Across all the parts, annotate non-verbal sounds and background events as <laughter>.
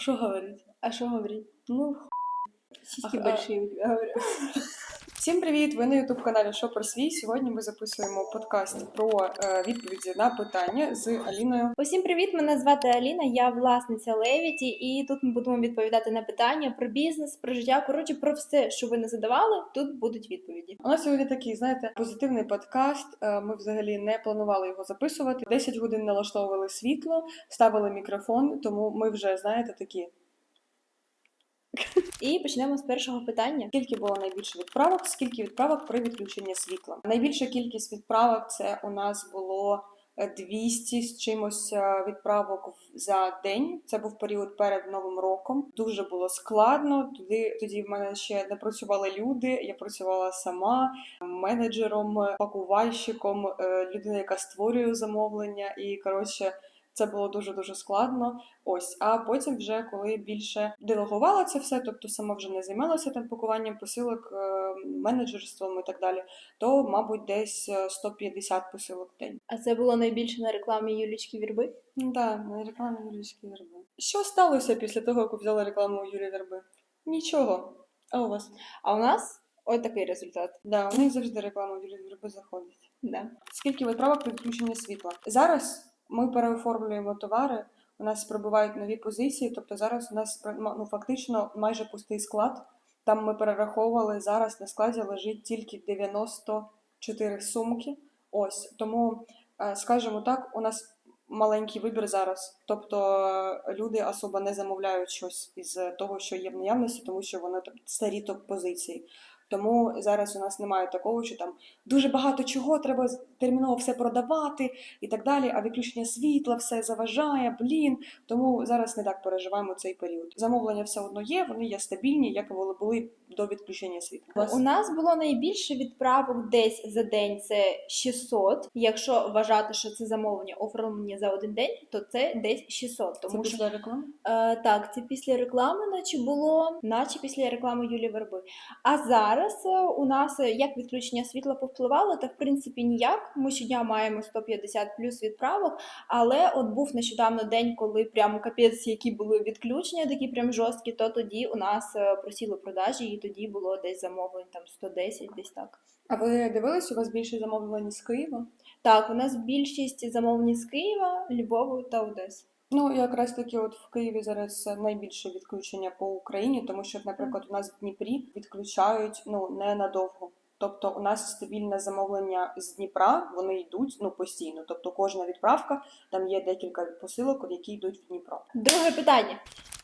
що говорить? А що говорить? Ну, Сиськи А- большие у тебя, говорю. Всім привіт! Ви на ютуб каналі Що про свій. Сьогодні ми записуємо подкаст про е, відповіді на питання з Аліною. Усім привіт! Мене звати Аліна, я власниця Левіті, і тут ми будемо відповідати на питання про бізнес, про життя. Коротше, про все, що ви не задавали, тут будуть відповіді. У нас сьогодні такий, знаєте, позитивний подкаст. Е, Ми взагалі не планували його записувати. 10 годин налаштовували світло, ставили мікрофон, тому ми вже знаєте такі. І почнемо з першого питання. Скільки було найбільше відправок? Скільки відправок при відключенні світла? Найбільша кількість відправок це у нас було е, 200 з чимось е, відправок за день. Це був період перед новим роком. Дуже було складно. Туди тоді в мене ще не працювали люди. Я працювала сама менеджером, пакувальщиком, е, людина, яка створює замовлення, і коротше. Це було дуже дуже складно. Ось, а потім, вже коли більше делегувала це все, тобто сама вже не займалася там пакуванням посилок, е, менеджерством і так далі, то мабуть десь е, 150 посилок в день. А це було найбільше на рекламі Юлічки Вірби. Ну так, на рекламі Юрійської верби. Що сталося після того, як ви взяли рекламу у Юрії Верби? Нічого. А у вас? А у нас ось такий результат. Да, у них завжди реклама у Юрії Верби заходить. Да. Скільки відправок при відключенні світла? Зараз ми переоформлюємо товари. У нас прибувають нові позиції, тобто зараз у нас ну, фактично майже пустий склад. Там ми перераховували зараз на складі лежить тільки 94 сумки. Ось тому, е, скажімо так, у нас маленький вибір зараз. Тобто е, люди особо не замовляють щось із того, що є в наявності, тому що вони старі топ позиції. Тому зараз у нас немає такого, що там дуже багато чого, треба терміново все продавати і так далі. А відключення світла все заважає, блін. Тому зараз не так переживаємо цей період. Замовлення все одно є, вони є стабільні, як вони були до відключення світла. У нас було найбільше відправок десь за день це 600. Якщо вважати, що це замовлення оформлені за один день, то це десь 600. Це Тому що після реклами? Е, так, це після реклами, наче було, наче після реклами Юлії Верби. А зараз е, у нас е, як відключення світла повпливало, та в принципі ніяк. Ми щодня маємо 150 плюс відправок, але от був нещодавно день, коли прям капець, які були відключення, такі прям жорсткі, то тоді у нас е, просіли продажі, і тоді було десь замовлень там 110, десь так. А ви дивились, у вас більше замовлень з Києва? Так, у нас більшість замовлень з Києва, Львову та Одеси. Ну, якраз таки, от в Києві зараз найбільше відключення по Україні, тому що, наприклад, у нас в Дніпрі відключають ну ненадовго. Тобто у нас стабільне замовлення з Дніпра, вони йдуть ну постійно. Тобто кожна відправка там є декілька посилок, які йдуть в Дніпро. Друге питання.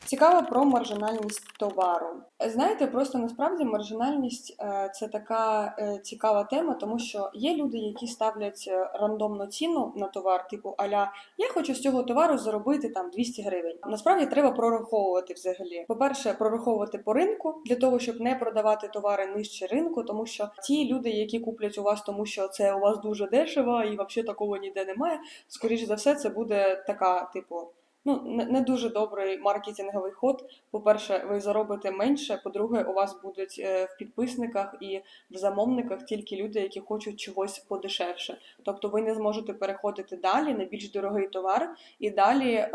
Цікаво про маржинальність товару. Знаєте, просто насправді маржинальність е, це така е, цікава тема, тому що є люди, які ставлять е, рандомну ціну на товар, типу аля я хочу з цього товару заробити там 200 гривень. Насправді треба прораховувати взагалі. По-перше, прораховувати по ринку для того, щоб не продавати товари нижче ринку, тому що ті люди, які куплять у вас, тому що це у вас дуже дешево і взагалі такого ніде немає. Скоріше за все, це буде така, типу. Ну, не, дуже добрий маркетинговий ход. По-перше, ви заробите менше. По-друге, у вас будуть е, в підписниках і в замовниках тільки люди, які хочуть чогось подешевше. Тобто ви не зможете переходити далі на більш дорогий товар і далі е,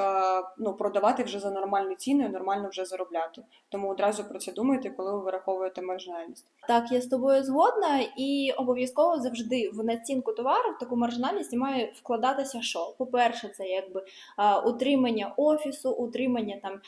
ну, продавати вже за нормальну ціну і нормально вже заробляти. Тому одразу про це думайте, коли ви вираховуєте маржинальність. Так, я з тобою згодна, і обов'язково завжди в націнку товару в таку маржинальність має вкладатися що? По-перше, це якби а, утримання офісу, утримання там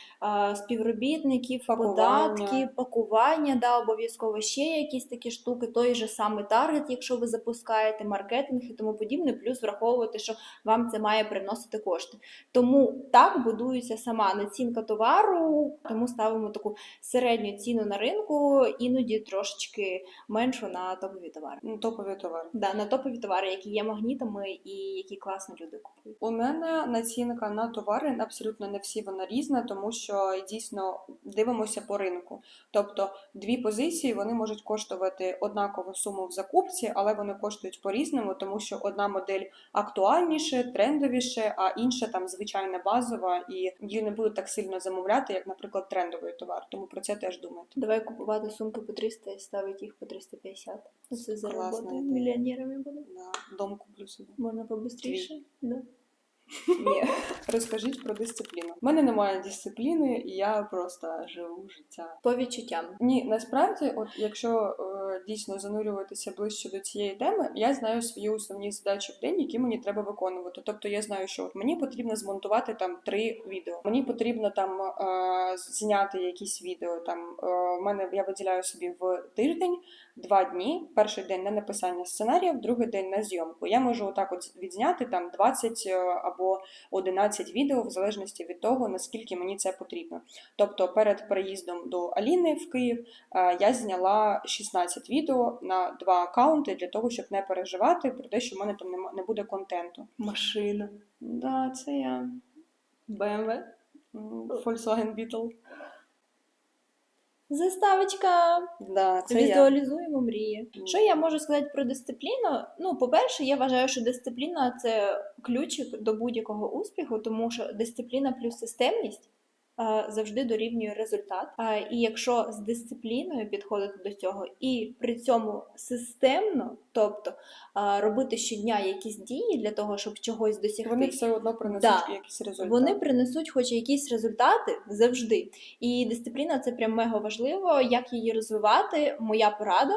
співробітників, податки, пакування, да, обов'язково ще якісь такі штуки, той же самий таргет, якщо ви запускаєте маркетинг і тому подібне, плюс враховувати, що вам це має приносити кошти. Тому так будується сама націнка товару, тому ставимо таку середню ціну на ринку, іноді трошечки меншу на топові товари. Ну, топові товари. Да, на топові товари, які є магнітами і які класно люди купують. У мене націнка на товари абсолютно не всі вона різна, тому що дійсно дивимося по ринку. Тобто дві позиції вони можуть коштувати однакову суму в закупці, але вони коштують по-різному, тому що одна модель актуальніше, трендовіше, а інша там звичайна базова, і її не будуть так сильно замовляти, як, наприклад, трендовий товар. Тому про це теж думайте. Давай купувати сумки по 300 і ставити їх по 350. Це Класна ідея. мільйонерами буде. Да, дом куплю собі. Можна побыстріше. Да. Ні. Розкажіть про дисципліну. У мене немає дисципліни, і я просто живу життя. По відчуттям. Ні, насправді, от якщо е, дійсно занурюватися ближче до цієї теми, я знаю свої основні задачі в день, які мені треба виконувати. Тобто я знаю, що от мені потрібно змонтувати там три відео. Мені потрібно там е, зняти якісь відео. Там е, в мене я виділяю собі в тиждень два дні. Перший день на написання сценаріїв, другий день на зйомку. Я можу отак от відзняти там 20 е, або 11 відео, в залежності від того, наскільки мені це потрібно. Тобто, перед переїздом до Аліни в Київ е, я зняла 16 відео на два акаунти для того, щоб не переживати про те, що в мене там не буде контенту. Машина. Да, це я. BMW. Volkswagen Beetle. Заставочка. Да, це я. Візуалізуємо мрії. Mm. Що я можу сказати про дисципліну? Ну, по-перше, я вважаю, що дисципліна це ключик до будь-якого успіху, тому що дисципліна плюс системність. Е, Завжди дорівнює результат. І якщо з дисципліною підходити до цього, і при цьому системно, тобто робити щодня якісь дії для того, щоб чогось досягти, Вони все одно принесуть Да. якийсь результат. вони принесуть хоч якісь результати завжди. І дисципліна це прям мега важливо. Як її розвивати? Моя порада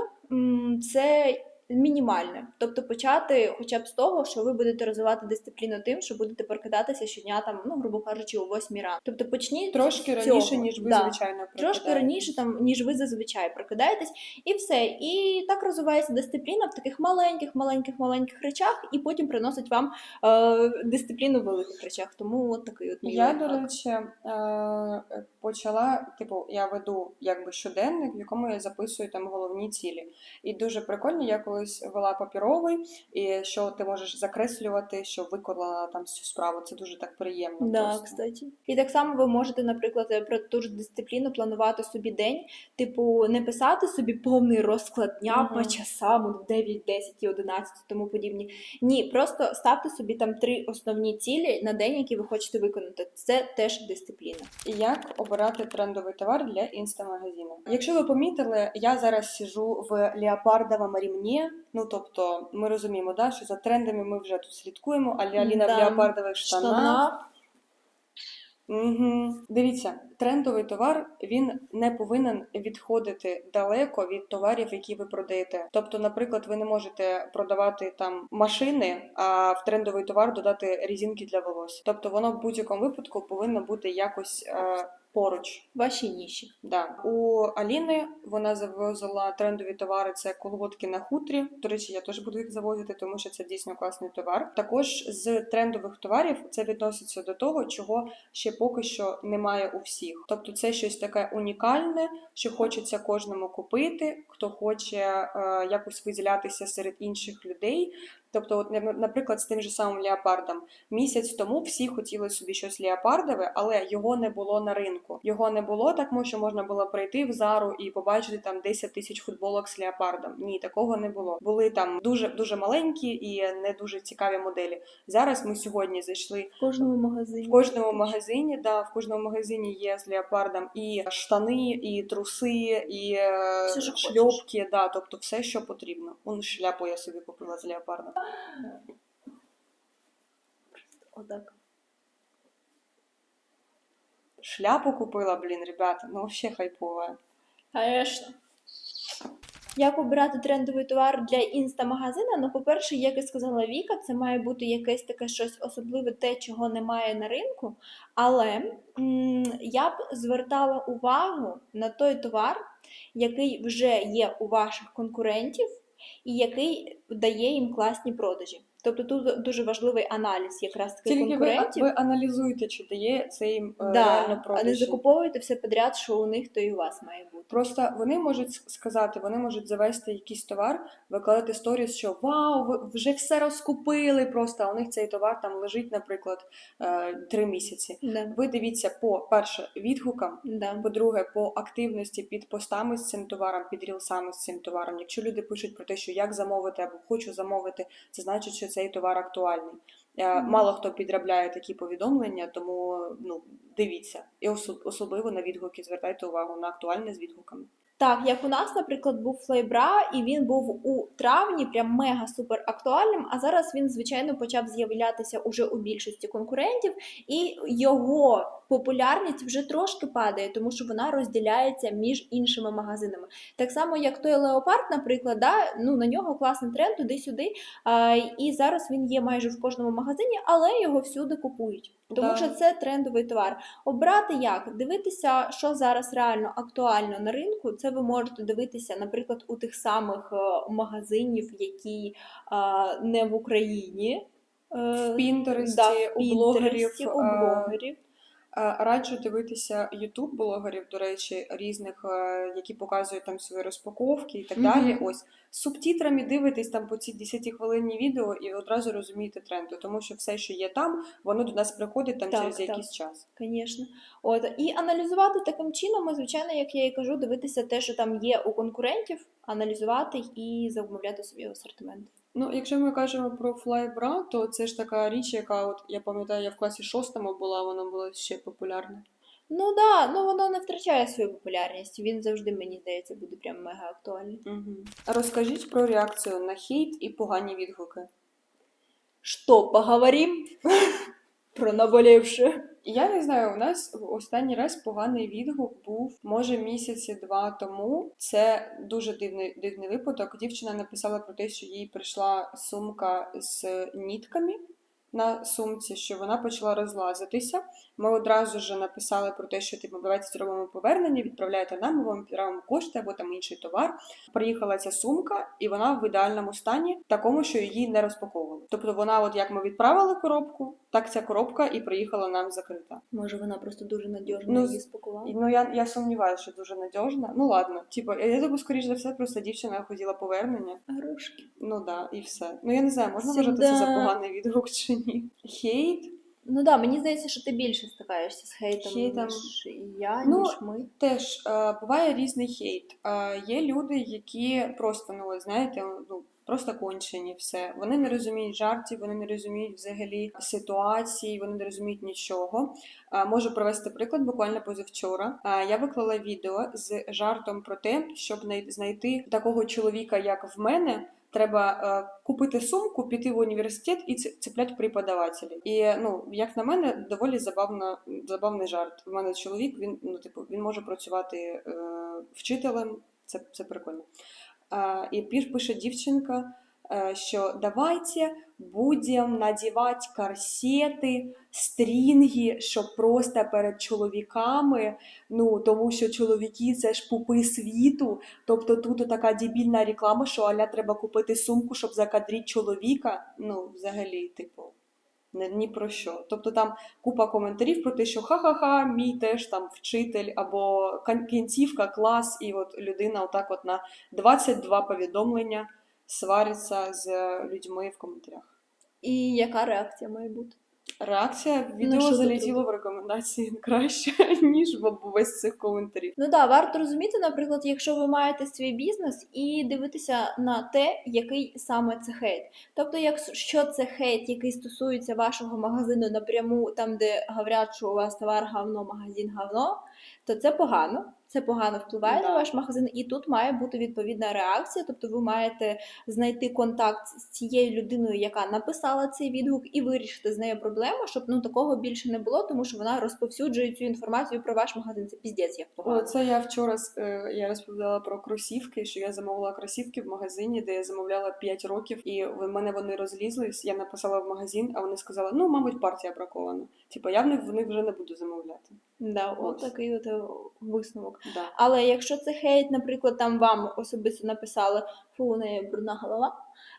це мінімальне. Тобто почати хоча б з того, що ви будете розвивати дисципліну тим, що будете прокидатися щодня, там, ну, грубо кажучи, о 8 ранку. Тобто почніть трошки з раніше, ніж ви Да. звичайно Трошки раніше, там ніж ви зазвичай прокидаєтесь, і все. І так розвивається дисципліна в таких маленьких, маленьких, маленьких речах, і потім приносить вам е, дисципліну в великих речах. Тому от такий от мій Я, лайфхак. до речі, е, почала, типу, я веду якби щоденник, в якому я записую там головні цілі. І дуже прикольно, я колись вела папіровий, і що ти можеш закреслювати, що виконала там цю справу. Це дуже так приємно. Да, просто. кстати. І так само ви можете, наприклад, е, про ту ж дисципліну планувати собі день, типу, не писати собі повний розклад дня Мгм. по часам, от 9, 10 і 11 і тому подібні. Ні, просто ставте собі там три основні цілі на день, які ви хочете виконати. Це теж дисципліна. Як обирати трендовий товар для інстамагазину? Якщо ви помітили, я зараз сижу в леопардовому рівні. Ну тобто, ми розуміємо, да, що за трендами ми вже тут слідкуємо, а Аліна в леопардових штанах. Угу. Дивіться, трендовий товар він не повинен відходити далеко від товарів, які ви продаєте. Тобто, наприклад, ви не можете продавати там машини, а в трендовий товар додати різинки для волосся. Тобто, воно в будь-якому випадку повинно бути якось е, поруч. Ваші ніші. Да. У Аліни вона завозила трендові товари. Це колготки на хутрі. До речі, я теж буду їх завозити, тому що це дійсно класний товар. Також з трендових товарів це відноситься до того, чого ще поки що немає у всіх. Тобто, це щось таке унікальне, що хочеться кожному купити, хто хоче е, якось виділятися серед інших людей. Тобто, от, на- наприклад, з тим же самим леопардом. Місяць тому всі хотіли собі щось леопардове, але його не було на ринку. Його не було тому, що можна було прийти в зару і побачити там 10 тисяч футболок з леопардом. Ні, такого не було. Були там дуже дуже маленькі і не дуже цікаві моделі. Зараз ми сьогодні зайшли В кожному магазині. в кожному магазині. Да, в кожному магазині є з леопардом і штани, і труси, і е, Все, шльопки. Да, тобто все, що потрібно. Он шляпу я собі купила з леопардом. Отак. Шляпу купила, блін, ребята, ну вообще хайпова. Конечно. Як обирати трендовий товар для інстамагазина? Ну, по-перше, як і сказала Віка, це має бути якесь таке щось особливе, те, чого немає на ринку. Але я б звертала увагу на той товар, який вже є у ваших конкурентів, і який дає їм класні продажі. Тобто тут дуже важливий аналіз якраз таки Тільки ви, конкурентів. ви аналізуєте, чи дає це їм е, да, реально а не продажі. закуповуйте все подряд, що у них, то і у вас має бути. Просто вони можуть сказати, вони можуть завести якийсь товар, викладати сторіс, що вау, ви вже все розкупили. Просто а у них цей товар там лежить, наприклад, е, три місяці. Да. Ви дивіться по перше відгукам. Да. По-друге, по активності під постами з цим товаром, під рілсами з цим товаром. Якщо люди пишуть про те, що як замовити або хочу замовити, це значить, що цей товар актуальний. Е, Мало хто підробляє такі повідомлення, тому ну дивіться. І особливо на відгуки звертайте увагу на актуальне з відгуками. Так, як у нас, наприклад, був флейбра, і він був у травні, прям мега супер актуальним. А зараз він, звичайно, почав з'являтися уже у більшості конкурентів, і його популярність вже трошки падає, тому що вона розділяється між іншими магазинами. Так само, як той леопард, наприклад, да, ну на нього класний тренд туди-сюди. І зараз він є майже в кожному магазині, але його всюди купують. Тому Да. що це трендовий товар. Обрати як? Дивитися, що зараз реально актуально на ринку. Це ви можете дивитися, наприклад, у тих самих е, магазинів, які не в Україні. Е, В Пінтересті, да, у. У блогерів. Е, Раджу дивитися ютуб блогерів, до речі, різних, е, які показують там свої розпаковки і так далі. Ось з субтитрами дивитесь там по ці 10 хвилинні відео і одразу розумієте тренди, тому що все, що є там, воно до нас приходить там Так, через так. якийсь час. Звісно. От і аналізувати таким чином, звичайно, як я і кажу, дивитися те, що там є у конкурентів, аналізувати і замовляти собі асортимент. Ну, якщо ми кажемо про флайбра, то це ж така річ, яка от я пам'ятаю, я в класі шостому була, вона була ще популярна. Ну да, ну воно не втрачає свою популярність. Він завжди, мені здається, буде прям мега актуальний. Угу. Розкажіть про реакцію на хейт і погані відгуки. Що, поговорим про наболівше? Я не знаю, у нас в останній раз поганий відгук був може місяці два тому. Це дуже дивний дивний випадок. Дівчина написала про те, що їй прийшла сумка з нітками на сумці, що вона почала розлазитися. Ми одразу ж написали про те, що типу, давайте зробимо повернення, відправляйте нам, ми вам відправимо кошти або там інший товар. Приїхала ця сумка, і вона в ідеальному стані, такому, що її не розпаковували. Тобто вона, от як ми відправили коробку, так ця коробка і приїхала нам закрита. Може, вона просто дуже надіжно Ну, її спакувала? Ну я, я сумніваюся, що дуже надіжна. Ну ладно, типу, я думаю, скоріш за все, просто дівчина хотіла повернення. Грошки. Ну да, і все. Ну я не знаю, можна Всегда. вважати це за поганий відгук чи ні. Хейт Ну да, мені здається, що ти більше стикаєшся з хейтом, Хейтом. ніж я, Ну, ніж ми. теж е, буває різний хейт. Е, є люди, які просто, ну знаєте, ну. Просто кончені все. Вони не розуміють жартів, вони не розуміють взагалі ситуації, вони не розуміють нічого. Е, Можу привести приклад буквально позавчора. Е, Я виклала відео з жартом про те, щоб най- знайти такого чоловіка, як в мене. Треба е, купити сумку, піти в університет і цепляти преподавателі. І ну, як на мене, доволі забавна, забавний жарт. У мене чоловік, він ну, типу, він може працювати е, вчителем. Це, це прикольно. Е, і пише дівчинка, е, що давайте будемо надівати корсети, стрінги, щоб просто перед чоловіками, ну тому що чоловіки це ж пупи світу. Тобто тут така дебільна реклама, що аля треба купити сумку, щоб закадрити чоловіка. Ну, взагалі, типу, ні про що. Тобто там купа коментарів про те, що ха-ха-ха, мій теж там вчитель, або кінцівка, клас, і от людина отак от на 22 повідомлення свариться з людьми в коментарях. І яка реакція має бути? Реакція Ну, відео тут залетіло в рекомендації <laughs> краще, ніж в весь цих коментарів. Ну да, варто розуміти, наприклад, якщо ви маєте свій бізнес і дивитися на те, який саме це хейт. Тобто, якщо це хейт, який стосується вашого магазину напряму, там де говорять, що у вас товар говно, магазин говно, то це погано. Це погано впливає на ваш магазин, і тут має бути відповідна реакція. Тобто, ви маєте знайти контакт з цією людиною, яка написала цей відгук, і вирішити з нею проблему, щоб ну такого більше не було, тому що вона розповсюджує цю інформацію про ваш магазин. Це піздець, як погано. О, це я вчора е, я розповідала про кросівки, що я замовила кросівки в магазині, де я замовляла 5 років, і в мене вони розлізлись. Я написала в магазин, а вони сказали, ну, мабуть, партія бракована. Типа, я в них в них вже не буду замовляти. Да, от такий от е, висновок. Да. Але якщо це хейт, наприклад, там вам особисто написали фу, у неї брудна голова,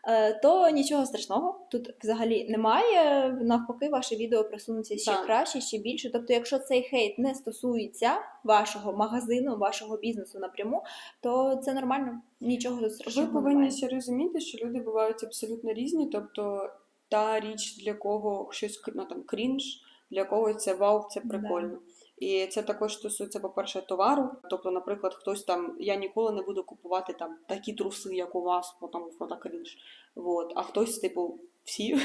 е, то нічого страшного тут взагалі немає. Навпаки, ваше відео просунеться ще Так. краще, ще більше. Тобто, якщо цей хейт не стосується вашого магазину, вашого бізнесу напряму, то це нормально. Нічого тут Ви повинні немає. ще розуміти, що люди бувають абсолютно різні. Тобто та річ, для кого щось ну, там крінж, для когось це вау, це Да. І це також стосується, по-перше, товару. Тобто, наприклад, хтось там, я ніколи не буду купувати там такі труси, як у вас, бо там крінж. Вот. А хтось, типу, всі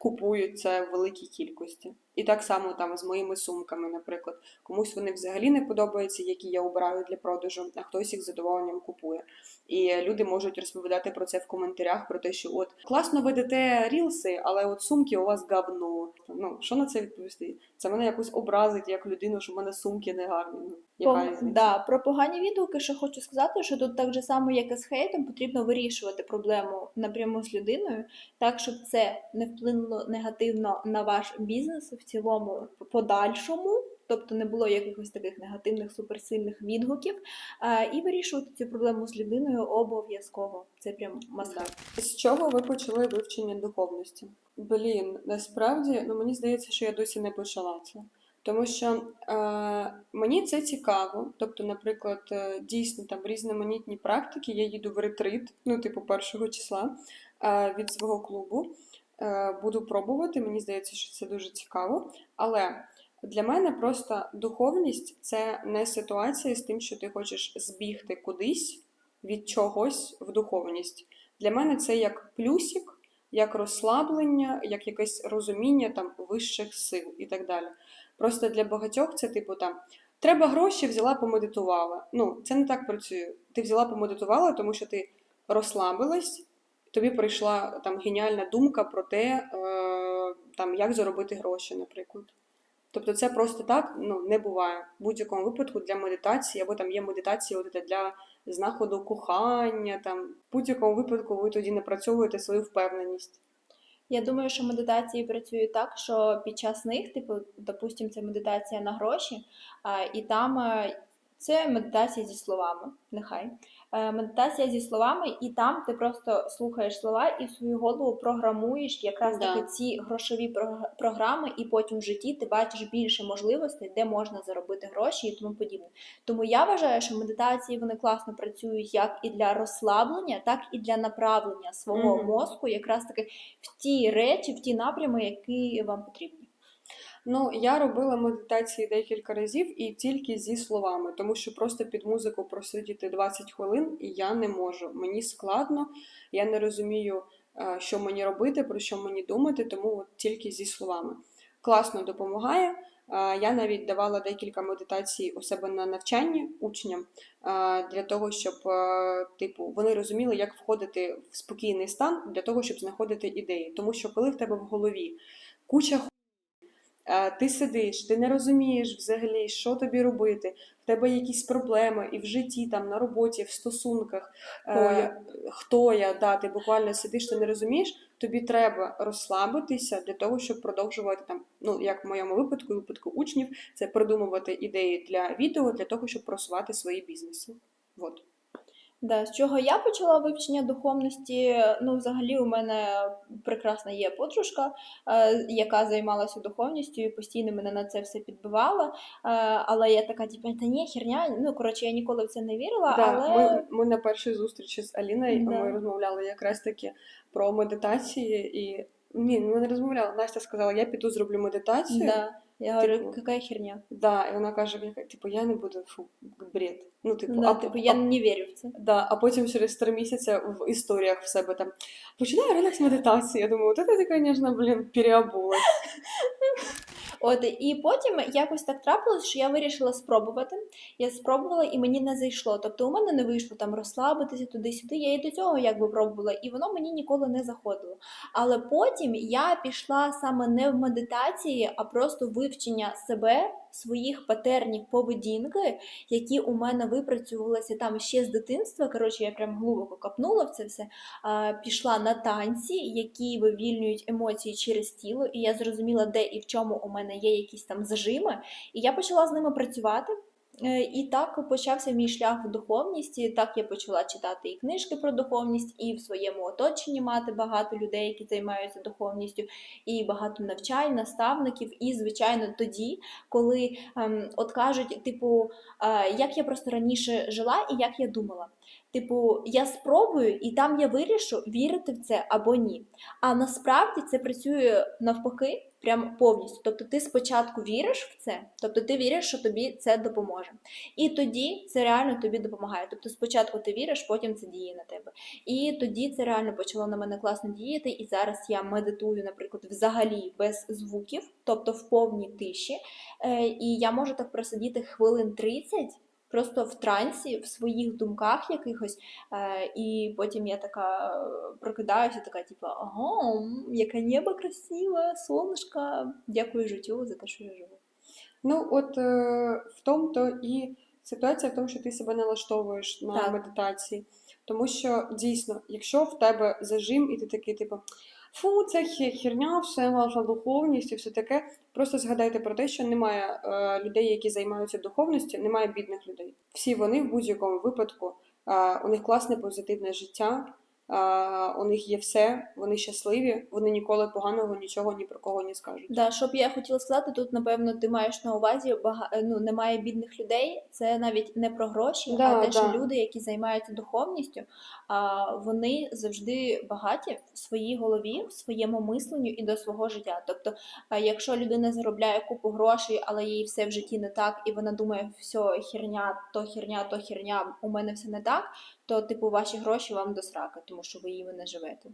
купують це в великій кількості. І так само там з моїми сумками, наприклад. Комусь вони взагалі не подобаються, які я обираю для продажу, а хтось їх з задоволенням купує. І люди можуть розповідати про це в коментарях, про те, що от класно ведете рілси, але от сумки у вас говно. Ну що на це відповісти? Це мене якось образить як людину, що в мене сумки не гарні. Ну, яка да, про погані відгуки, що хочу сказати, що тут так же само, як і з хейтом, потрібно вирішувати проблему напряму з людиною, так щоб це не вплинуло негативно на ваш бізнес в цілому подальшому. Тобто не було якихось таких негативних суперсильних відгуків, а, і вирішувати цю проблему з людиною обов'язково. Це прям маска. З чого ви почали вивчення духовності? Блін, насправді ну мені здається, що я досі не почала це. Тому що е, мені це цікаво. Тобто, наприклад, е, дійсно там різноманітні практики. Я їду в ретрит, ну, типу, першого числа е, від свого клубу. Е, буду пробувати. Мені здається, що це дуже цікаво. Але для мене просто духовність це не ситуація з тим, що ти хочеш збігти кудись від чогось в духовність. Для мене це як плюсик, як розслаблення, як якесь розуміння там вищих сил і так далі. Просто для багатьох це типу там треба гроші, взяла, помедитувала. Ну, це не так працює. Ти взяла, помедитувала, тому що ти розслабилась, тобі прийшла там геніальна думка про те, е, там, як заробити гроші, наприклад. Тобто це просто так ну, не буває. В будь-якому випадку для медитації, або там є медитація от, для знаходу кохання. Там. В будь-якому випадку ви тоді напрацьовуєте свою впевненість. Я думаю, що медитації працюють так, що під час них, типу, допустим, це медитація на гроші, і там е, це медитація зі словами, нехай. Е, Медитація зі словами, і там ти просто слухаєш слова і в свою голову програмуєш якраз Да. таки ці грошові прог- програми, і потім в житті ти бачиш більше можливостей, де можна заробити гроші і тому подібне. Тому я вважаю, що медитації вони класно працюють як і для розслаблення, так і для направлення свого Мгм. мозку, якраз таки в ті речі, в ті напрями, які вам потрібні. Ну, я робила медитації декілька разів і тільки зі словами, тому що просто під музику просидіти 20 хвилин і я не можу. Мені складно, я не розумію, е, що мені робити, про що мені думати, тому от тільки зі словами. Класно допомагає. Е, Я навіть давала декілька медитацій у себе на навчанні учням е, для того, щоб типу вони розуміли, як входити в спокійний стан для того, щоб знаходити ідеї. Тому що коли в тебе в голові куча ти сидиш, ти не розумієш взагалі, що тобі робити. В тебе якісь проблеми і в житті, там на роботі, в стосунках. Хто я? Хто я? Да, ти буквально сидиш, ти не розумієш. Тобі треба розслабитися для того, щоб продовжувати там, ну як в моєму випадку, випадку учнів, це придумувати ідеї для відео для того, щоб просувати свої бізнеси. Вот. Да, з чого я почала вивчення духовності? Ну, взагалі, у мене прекрасна є подружка, е, яка займалася духовністю і постійно мене на це все підбивала. Е, але я така, типу, та ні, херня. Ну, коротше, я ніколи в це не вірила, Да, але ми, ми на першій зустрічі з Аліною Да. ми розмовляли якраз таки про медитації і. Ні, ми не розмовляли. Настя сказала, я піду зроблю медитацію. да, я говорю, Типу, яка херня. Да, і вона каже, яка- типу, я не буду фу, бред. Ну, типу, Да, а, типу, а- я не вірю в це. Да, а потім через три місяці в історіях в себе там починаю релакс медитації. Я думаю, от це ти, звісно, блін, переобулась. <laughs> От і потім якось так трапилось, що я вирішила спробувати. Я спробувала і мені не зайшло. Тобто у мене не вийшло там розслабитися туди-сюди. Я і до цього якби пробувала, і воно мені ніколи не заходило. Але потім я пішла саме не в медитації, а просто вивчення себе, своїх патернів поведінки, які у мене випрацювалися там ще з дитинства. Коротше, я прям глибоко копнула в це все. Пішла на танці, які вивільнюють емоції через тіло, і я зрозуміла, де і в чому у мене є якісь там зажими. І я почала з ними працювати. Е, І так почався мій шлях в духовність. Так я почала читати і книжки про духовність, і в своєму оточенні мати багато людей, які займаються духовністю, і багато навчань, наставників. І, звичайно, тоді, коли ем, от кажуть, типу, е, як я просто раніше жила і як я думала. Типу, я спробую, і там я вирішу, вірити в це або ні. А насправді це працює навпаки. Прям повністю. Тобто ти спочатку віриш в це, тобто ти віриш, що тобі це допоможе. І тоді це реально тобі допомагає. Тобто спочатку ти віриш, потім це діє на тебе. І тоді це реально почало на мене класно діяти. І зараз я медитую, наприклад, взагалі без звуків, тобто в повній тиші. Е, і я можу так просидіти хвилин 30 просто в трансі, в своїх думках якихось. Е, і потім я така прокидаюся, така, типу, ага, яке небо красиве, сонечко. Дякую життю за те, що я живу. Ну, от е, в тому то і ситуація в тому, що ти себе налаштовуєш на Так. медитації. Тому що дійсно, якщо в тебе зажим, і ти такий, типу, фу, це хе- херня, все ваша духовність і все таке. Просто згадайте про те, що немає е, людей, які займаються духовністю, немає бідних людей. Всі вони в будь-якому випадку, е, у них класне позитивне життя. У них є все, вони щасливі, вони ніколи поганого нічого ні про кого не скажуть. Да, що б я хотіла сказати, тут, напевно, ти маєш на увазі бага... ну, немає бідних людей. Це навіть не про гроші, Да, а те, що люди, які займаються духовністю, а, вони завжди багаті в своїй голові, в своєму мисленню і до свого життя. Тобто, якщо людина заробляє купу грошей, але їй все в житті не так, і вона думає, все, херня, то херня, то херня, у мене все не так, то типу ваші гроші вам до сраки, тому що ви їми не живете.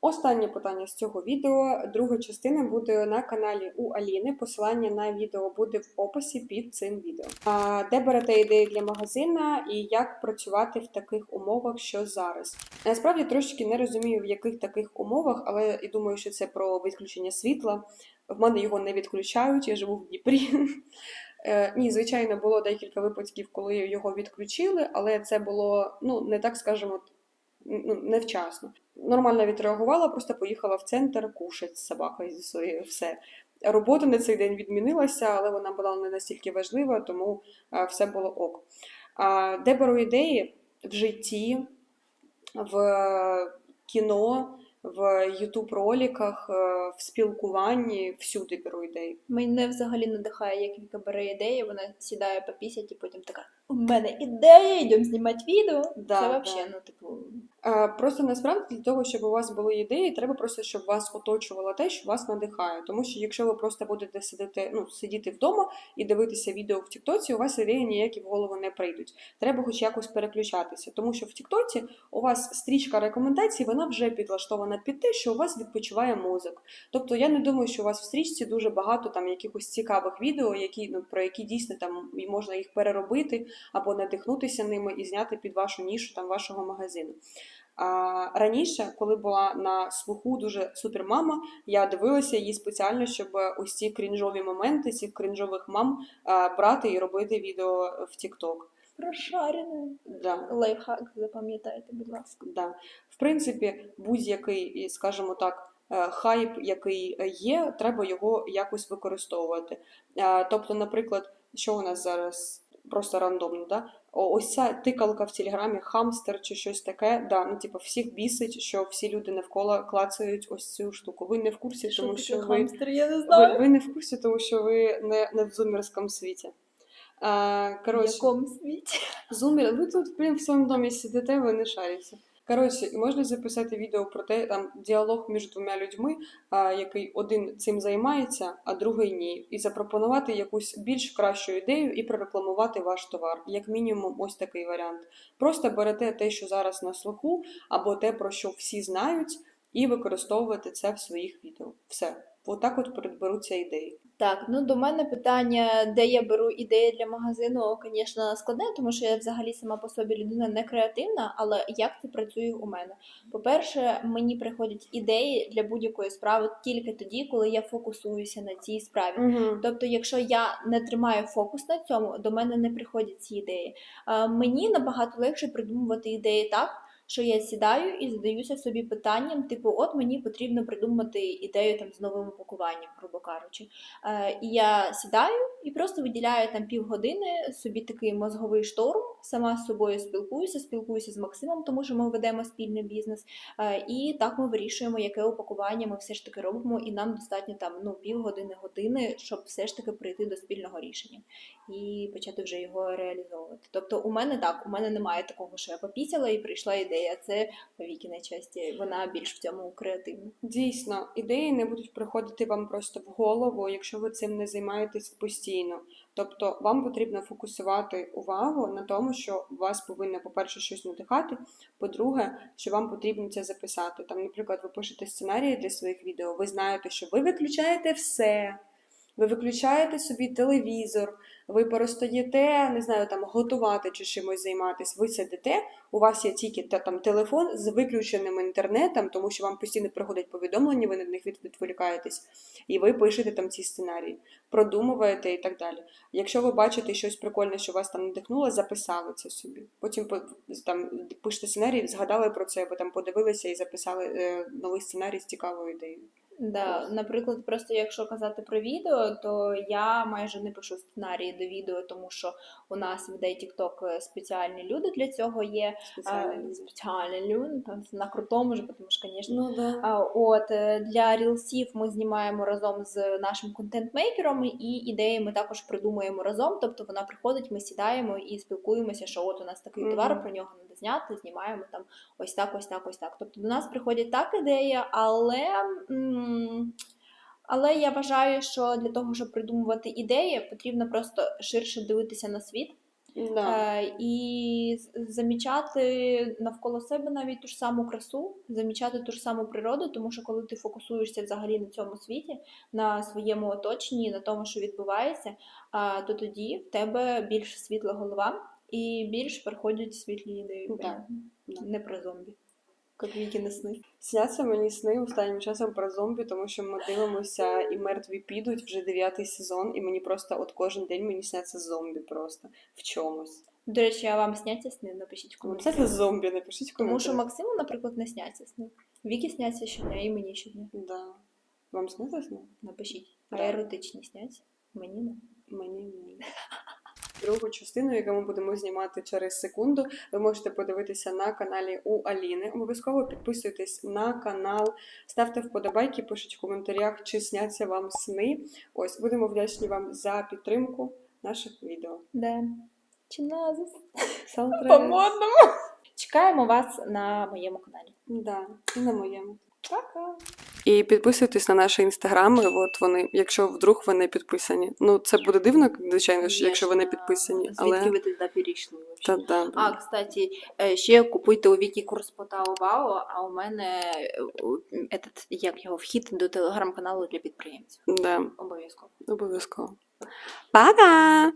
Останнє питання з цього відео. Друга частина буде на каналі у Аліни. Посилання на відео буде в описі під цим відео. А, де берете ідеї для магазина і як працювати в таких умовах, що зараз? Насправді трошки не розумію, в яких таких умовах, але і думаю, що це про відключення світла. В мене його не відключають, я живу в Дніпрі. Е, Ні, звичайно, було декілька випадків, коли його відключили, але це було ну не так скажемо, ну, невчасно. Нормально відреагувала, просто поїхала в центр кушать з собакою зі своєю все. Робота на цей день відмінилася, але вона була не настільки важлива, тому е, все було ок. Де беру ідеї в житті, в кіно, в ютуб роликах, е, в спілкуванні, всюди беру ідеї. Мене взагалі надихає, як Віка бере ідеї, вона сідає попісять і потім така: у мене ідея, йдемо знімати відео. Да, Це да. ну, типу, Просто насправді для того, щоб у вас були ідеї, треба просто, щоб вас оточувало те, що вас надихає. Тому що якщо ви просто будете сидіти, ну, сидіти вдома і дивитися відео в Тіктоці, у вас ідеї ніякі в голову не прийдуть. Треба хоч якось переключатися. Тому що в Тіктоці у вас стрічка рекомендацій, вона вже підлаштована під те, що у вас відпочиває мозок. Тобто я не думаю, що у вас в стрічці дуже багато там якихось цікавих відео, які ну про які дійсно там можна їх переробити або надихнутися ними і зняти під вашу нішу там вашого магазину. А раніше, коли була на слуху дуже супермама, я дивилася її спеціально, щоб ось ці крінжові моменти, цих крінжових мам брати і робити відео в TikTok. прошарене. Да. Лайфхак, запам'ятайте, будь ласка. Да. В принципі, будь-який, скажімо так, е, хайп, який є, треба його якось використовувати. Е, Тобто, наприклад, що у нас зараз просто рандомно, да? Ось ця тикалка в телеграмі, хамстер чи щось таке, да, ну, типу, всіх бісить, що всі люди навколо клацають ось цю штуку. Ви не в курсі, тому що ви, хамстер, я не ви, ви не в курсі, тому що ви не, не в зумерському світі. А, В якому світі. Зумер, ви тут блін, в своєму домі сидите, ви не шарите. Коротше, можна записати відео про те, там діалог між двома людьми, а, який один цим займається, а другий ні. І запропонувати якусь більш кращу ідею і прорекламувати ваш товар. Як мінімум, ось такий варіант. Просто берете те, що зараз на слуху, або те, про що всі знають, і використовуєте це в своїх відео. Все. Отак от беруться ідеї. Так, ну до мене питання, де я беру ідеї для магазину, звісно, складне, тому що я взагалі сама по собі людина не креативна, але як це працює у мене? По-перше, мені приходять ідеї для будь-якої справи тільки тоді, коли я фокусуюся на цій справі. Угу. Тобто, якщо я не тримаю фокус на цьому, до мене не приходять ці ідеї. Мені набагато легше придумувати ідеї так, що я сідаю і задаюся собі питанням, типу, от мені потрібно придумати ідею там з новим упакуванням, грубо кажучи. Е, І я сідаю і просто виділяю там півгодини собі такий мозговий шторм, сама з собою спілкуюся, спілкуюся з Максимом, тому що ми ведемо спільний бізнес. Е, І так ми вирішуємо, яке упакування ми все ж таки робимо, і нам достатньо там ну півгодини години, щоб все ж таки прийти до спільного рішення і почати вже його реалізовувати. Тобто, у мене так, у мене немає такого, що я попісяла і прийшла ідея. Ідея. Це Вікі найчасті. Вона більш в цьому креативна. Дійсно, ідеї не будуть приходити вам просто в голову, якщо ви цим не займаєтесь постійно. Тобто вам потрібно фокусувати увагу на тому, що вас повинно, по-перше, щось надихати, по-друге, що вам потрібно це записати. Там, наприклад, ви пишете сценарії для своїх відео, ви знаєте, що ви виключаєте все. Ви виключаєте собі телевізор, ви перестаєте, не знаю, там готувати чи чимось займатися. Ви сидите, у вас є тільки та, там телефон з виключеним інтернетом, тому що вам постійно приходять повідомлення, ви на них відволікаєтесь, і ви пишете там ці сценарії, продумуєте і так далі. Якщо ви бачите щось прикольне, що вас там надихнуло, записали це собі. Потім по- там пишете сценарій, згадали про це, ви там подивилися і записали е, новий сценарій з цікавою ідеєю. Да, наприклад, просто якщо казати про відео, то я майже не пишу сценарії до відео, тому що у нас в ідеї TikTok спеціальні люди для цього є. Спеціально. А, спеціальні люди, там, на крутому ж, тому що, звісно, Ну да. А, От е, для рілсів ми знімаємо разом з нашим контент-мейкером, і ідеї ми також придумуємо разом. Тобто вона приходить, ми сідаємо і спілкуємося, що от у нас такий Мгм. товар, про нього треба зняти, знімаємо там ось так, ось так, ось так. Тобто до нас приходять так ідеї, але. м, Але я вважаю, що для того, щоб придумувати ідеї, потрібно просто ширше дивитися на світ Да. Е, і замічати навколо себе навіть ту ж саму красу, замічати ту ж саму природу, тому що коли ти фокусуєшся взагалі на цьому світі, на своєму оточенні, на тому, що відбувається, то тоді в тебе більш світла голова і більш приходять світлі ідеї. Да. Не про зомбі. Як віки не сни. Сняться мені сни останнім часом про зомбі, тому що ми дивимося і мертві підуть вже дев'ятий сезон, і мені просто от кожен день мені сняться зомбі просто в чомусь. До речі, а вам сняться сни? Напишіть в коментарях. Це зомбі, напишіть в Тому що. Максиму, наприклад, не сняться сни. Віки сняться щодня, і мені щодня. Да. Вам сняться сни? Напишіть. А Да. еротичні сняться? Мені не. Мені ні. Другу частину, яку ми будемо знімати через секунду, ви можете подивитися на каналі у Аліни. Обов'язково підписуйтесь на канал, ставте вподобайки, пишіть в коментарях, чи сняться вам сни. Ось будемо вдячні вам за підтримку наших відео. Да. Чи назис? По-модному. Чекаємо вас на моєму каналі. Да, і на моєму. Пока. І підписуйтесь на наші інстаграми. От вони, якщо вдруг ви не підписані. Ну це буде дивно, звичайно ж, якщо ви не підписані, але Звідки ви туди перейшли? та да, А, кстати, е, ще купуйте у Вікі курс по Таобао, а у мене е, этот, як його вхід до телеграм-каналу для підприємців. да, Обов'язково. обов'язково. Пока!